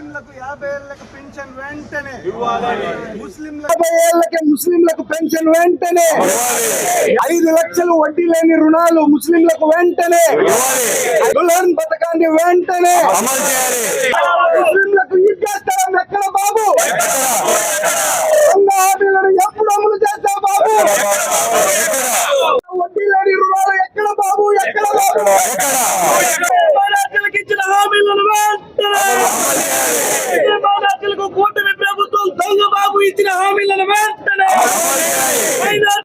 ముస్లింలకు యాభై ఏళ్ళకి పెన్షన్ వెంటనే. ముస్లింలకు యాభై ఏళ్ళకి ముస్లింలకు పెన్షన్ వెంటనే. ఐదు లక్షలు వడ్డీ లేని రుణాలు ముస్లింలకు వెంటనే. దుల్హన్ పథకాన్ని వెంటనే. ముస్లింలకు స్థలం ఎక్కడ బాబు? హామీలను ఎప్పుడు అమలు చేస్తావు బాబు? వడ్డీ లేని రుణాలు ఎక్కడ బాబు? ఎక్కడ బాబు? కూటమి ప్రభుత్వం దొంగ బాబు ఇచ్చిన హామీలను వెంటనే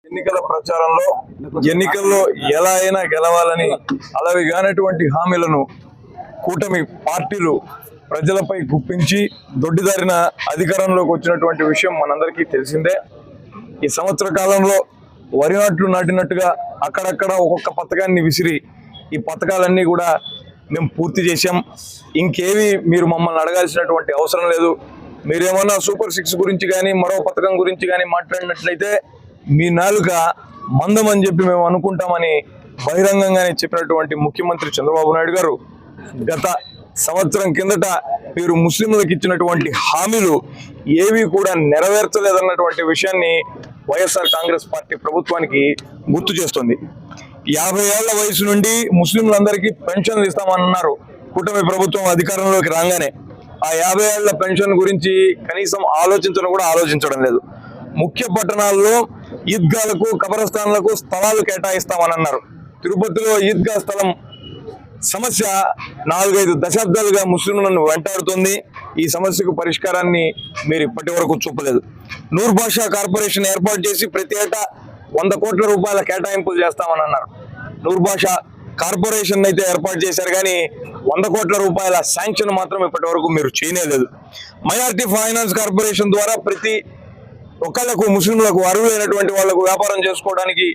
ఎన్నికల ప్రచారంలో ఎన్నికల్లో ఎలా అయినా గెలవాలని అలావి కానటువంటి హామీలను కూటమి పార్టీలు ప్రజలపై గుప్పించి దొడ్డిదారిన అధికారంలోకి వచ్చినటువంటి విషయం మనందరికీ తెలిసిందే. ఈ సంవత్సర కాలంలో వరి నాట్లు నాటినట్టుగా అక్కడక్కడ ఒక్కొక్క పథకాన్ని విసిరి ఈ పథకాలన్నీ కూడా మేము పూర్తి చేశాం. ఇంకేవి మీరు మమ్మల్ని అడగాల్సినటువంటి అవసరం లేదు. మీరేమన్నా సూపర్ సిక్స్ గురించి కానీ మరో పథకం గురించి కానీ మాట్లాడినట్లయితే మీ నాలుక మందం అని చెప్పి మేము అనుకుంటామని బహిరంగంగానే చెప్పినటువంటి ముఖ్యమంత్రి చంద్రబాబు నాయుడు గారు గత సంవత్సరం కిందట మీరు ముస్లింలకు ఇచ్చినటువంటి హామీలు ఏవి కూడా నెరవేర్చలేదన్నటువంటి విషయాన్ని వైఎస్ఆర్ కాంగ్రెస్ పార్టీ ప్రభుత్వానికి గుర్తు చేస్తుంది. యాభై ఏళ్ళ వయసు నుండి ముస్లింలందరికీ పెన్షన్లు ఇస్తామన్నారు. కూటమి ప్రభుత్వం అధికారంలోకి రాగానే ఆ యాభై ఏళ్ళ పెన్షన్ గురించి కనీసం ఆలోచించడం కూడా ఆలోచించడం లేదు. ముఖ్య పట్టణాల్లో ఈద్గాలకు కబరస్థాన్లకు స్థలాలు కేటాయిస్తామని అన్నారు తిరుపతిలో ఈద్గా స్థలం సమస్య నాలుగైదు దశాబ్దాలుగా ముస్లింలను వెంటాడుతుంది. ఈ సమస్యకు పరిష్కారాన్ని మీరు ఇప్పటి వరకు చూపలేదు. నూర్ భాషా కార్పొరేషన్ ఏర్పాటు చేసి ప్రతి ఏటా వంద కోట్ల రూపాయల కేటాయింపులు చేస్తామని అన్నారు నూర్భాష కార్పొరేషన్ అయితే ఏర్పాటు చేశారు కానీ వంద కోట్ల రూపాయల శాంక్షన్ మాత్రం ఇప్పటి వరకు మీరు చేయలేదు మైనార్టీ ఫైనాన్స్ కార్పొరేషన్ ద్వారా ప్రతి ఒకళ్ళకు ముస్లింలకు లేనటువంటి వాళ్ళకు వ్యాపారం చేసుకోవడానికి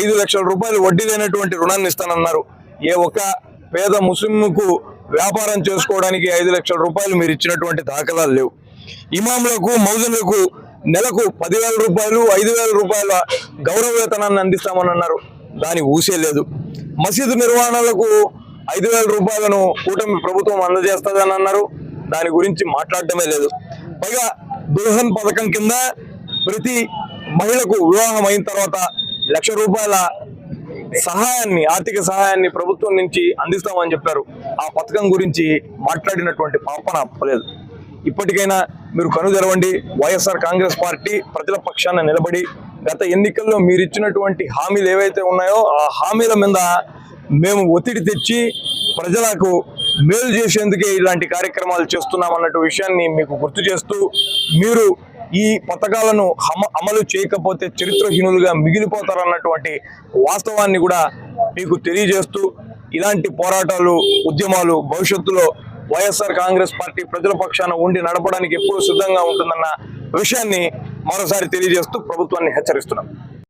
ఐదు లక్షల రూపాయలు వడ్డీ లేనటువంటి రుణాన్ని ఇస్తానన్నారు. ఏ ఒక్క పేద ముస్లింకు వ్యాపారం చేసుకోవడానికి ఐదు లక్షల రూపాయలు మీరు ఇచ్చినటువంటి దాఖలాలు లేవు. ఇమాంలకు మౌజులకు నెలకు పదివేల రూపాయలు ఐదు వేల రూపాయల గౌరవ వేతనాన్ని అందిస్తామని అన్నారు. దాని ఊసే లేదు. మసీదు నిర్వహణలకు ఐదు వేల రూపాయలను కూటమి ప్రభుత్వం అందజేస్తుందని అన్నారు. దాని గురించి మాట్లాడటమే లేదు. పైగా దుల్హన్ పథకం కింద ప్రతి మహిళకు వివాహం అయిన తర్వాత లక్ష రూపాయల సహాయాన్ని ఆర్థిక సహాయాన్ని ప్రభుత్వం నుంచి అందిస్తామని చెప్పారు. ఆ పథకం గురించి మాట్లాడినటువంటి పాపన అప్పలేదు. ఇప్పటికైనా మీరు కనుదెరవండి వైఎస్ఆర్ కాంగ్రెస్ పార్టీ ప్రజల పక్షాన నిలబడి గత ఎన్నికల్లో మీరు ఇచ్చినటువంటి హామీలు ఏవైతే ఉన్నాయో ఆ హామీల మీద మేము ఒత్తిడి తెచ్చి ప్రజలకు మేలు చేసేందుకే ఇలాంటి కార్యక్రమాలు చేస్తున్నామన్నట్టు విషయాన్ని మీకు గుర్తు చేస్తూ మీరు ఈ పథకాలను అమలు చేయకపోతే చరిత్రహీనులుగా మిగిలిపోతారన్నటువంటి వాస్తవాన్ని కూడా మీకు తెలియజేస్తూ ఇలాంటి పోరాటాలు ఉద్యమాలు భవిష్యత్తులో వైఎస్ఆర్ కాంగ్రెస్ పార్టీ ప్రజల పక్షాన ఉండి నడపడానికి ఎప్పుడూ సిద్ధంగా ఉంటుందన్న విషయాన్ని మరోసారి తెలియజేస్తూ ప్రభుత్వాన్ని హెచ్చరిస్తున్నాం.